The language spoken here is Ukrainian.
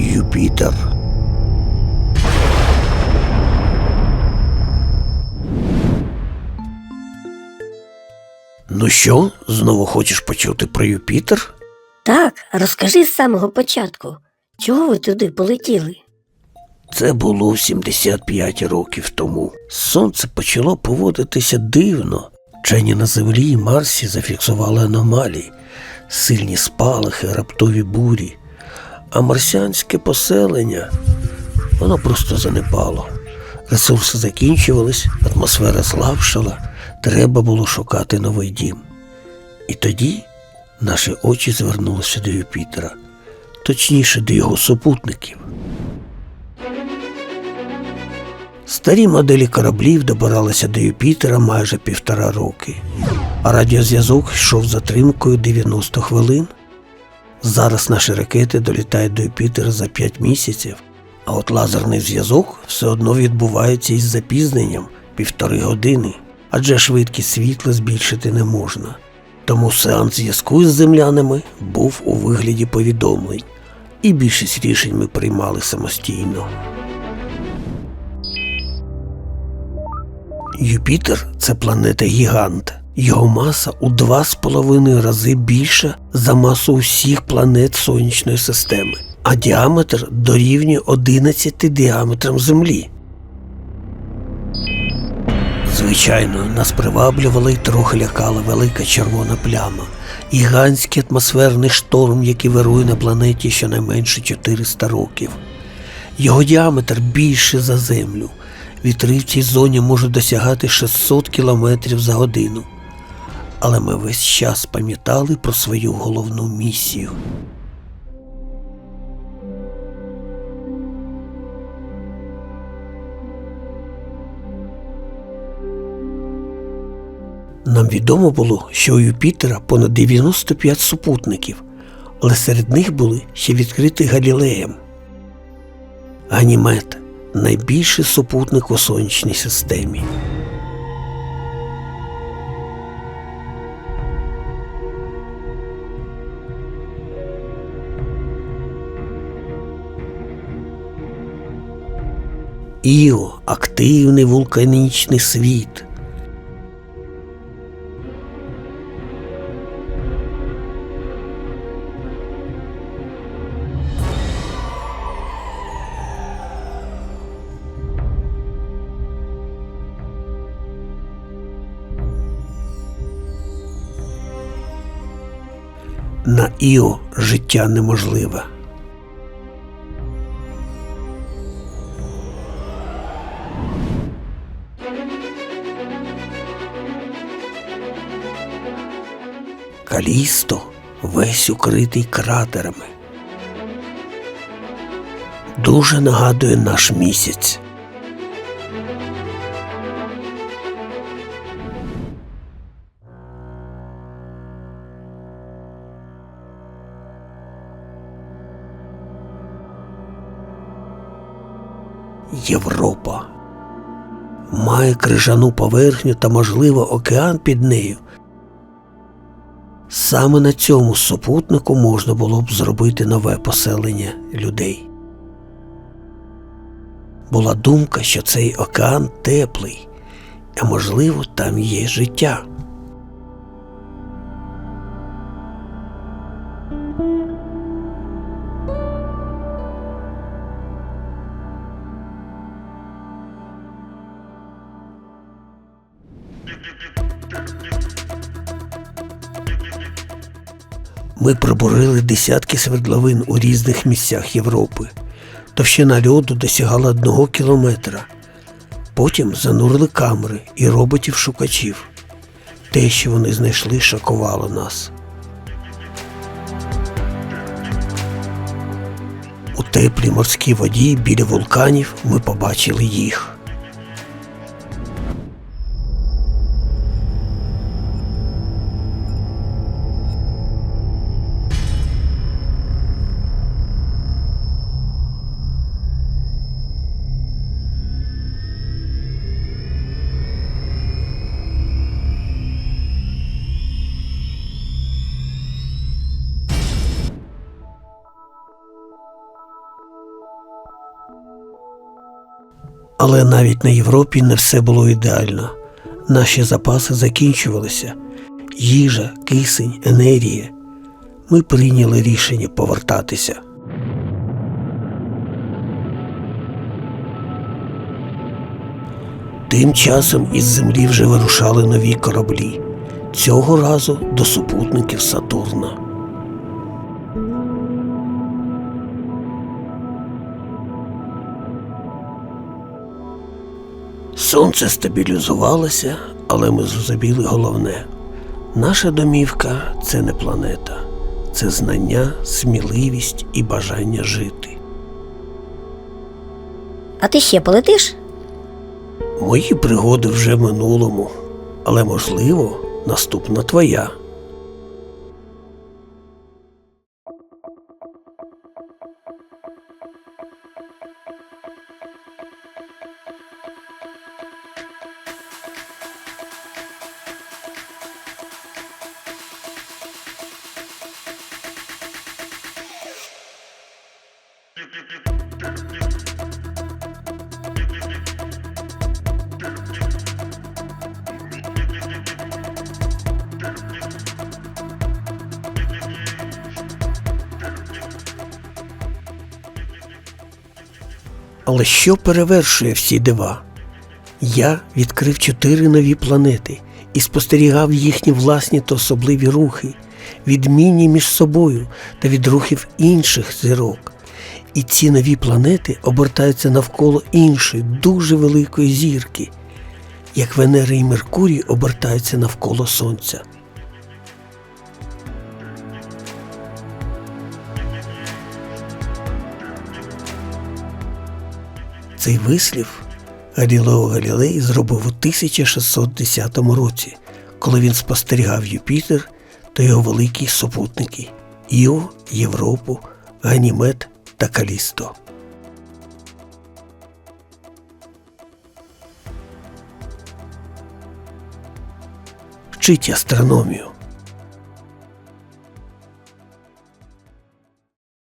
Юпітер. Ну що, знову хочеш почути про Юпітер? Так, розкажи з самого початку. Чого ви туди полетіли? Це було 75 років тому. Сонце почало поводитися дивно. Вчені на Землі і Марсі зафіксували аномалії, сильні спалахи, раптові бурі. А марсіанське поселення воно просто занепало. Ресурси закінчувались, атмосфера слабшала, треба було шукати новий дім. І тоді наші очі звернулися до Юпітера, точніше до його супутників. Старі моделі кораблів добиралися до Юпітера майже півтора роки, а радіозв'язок йшов затримкою 90 хвилин. Зараз наші ракети долітають до Юпітера за 5 місяців, а от лазерний зв'язок все одно відбувається із запізненням півтори години, адже швидкість світла збільшити не можна. Тому сеанс зв'язку з землянами був у вигляді повідомлень, і більшість рішень ми приймали самостійно. Юпітер це планета гігант. Його маса у два з половиною рази більша за масу усіх планет Сонячної системи, а діаметр дорівнює 11 діаметрам Землі. Звичайно, нас приваблювала і трохи лякала велика червона пляма, гігантський атмосферний шторм, який вирує на планеті щонайменше 400 років. Його діаметр більше за Землю. Вітри в цій зоні можуть досягати 600 км за годину. Але ми весь час пам'ятали про свою головну місію. Нам відомо було, що у Юпітера понад 95 супутників, але серед них були ще відкриті Галілеєм. Ганімед найбільший супутник у сонячній системі. Іо активний вулканічний світ. На Іо життя неможливе. Калісто весь укритий кратерами. Дуже нагадує наш місяць. Європа має крижану поверхню та, можливо, океан під нею. Саме на цьому супутнику можна було б зробити нове поселення людей. Була думка, що цей океан теплий, а можливо, там є життя. Ми пробурили десятки свердловин у різних місцях Європи. Товщина льоду досягала одного кілометра. Потім занурили камери і роботів-шукачів. Те, що вони знайшли, шокувало нас. У теплій морській воді біля вулканів ми побачили їх. Але навіть на Європі не все було ідеально. Наші запаси закінчувалися. Їжа, кисень, енергія. Ми прийняли рішення повертатися. Тим часом із землі вже вирушали нові кораблі. Цього разу до супутників Сатурна. Сонце стабілізувалося, але ми зрозуміли головне. Наша домівка це не планета, це знання, сміливість і бажання жити. А ти ще полетиш? Мої пригоди вже в минулому, але можливо, наступна твоя. Але що перевершує всі дива? Я відкрив чотири нові планети і спостерігав їхні власні та особливі рухи, відмінні між собою та від рухів інших зірок. І ці нові планети обертаються навколо іншої, дуже великої зірки, як Венера і Меркурій обертаються навколо Сонця. Цей вислів Галілео Галілей зробив у 1610 році, коли він спостерігав Юпітер та його великі супутники Іо, Європу, Ганімед та Калісто. Вчить астрономію,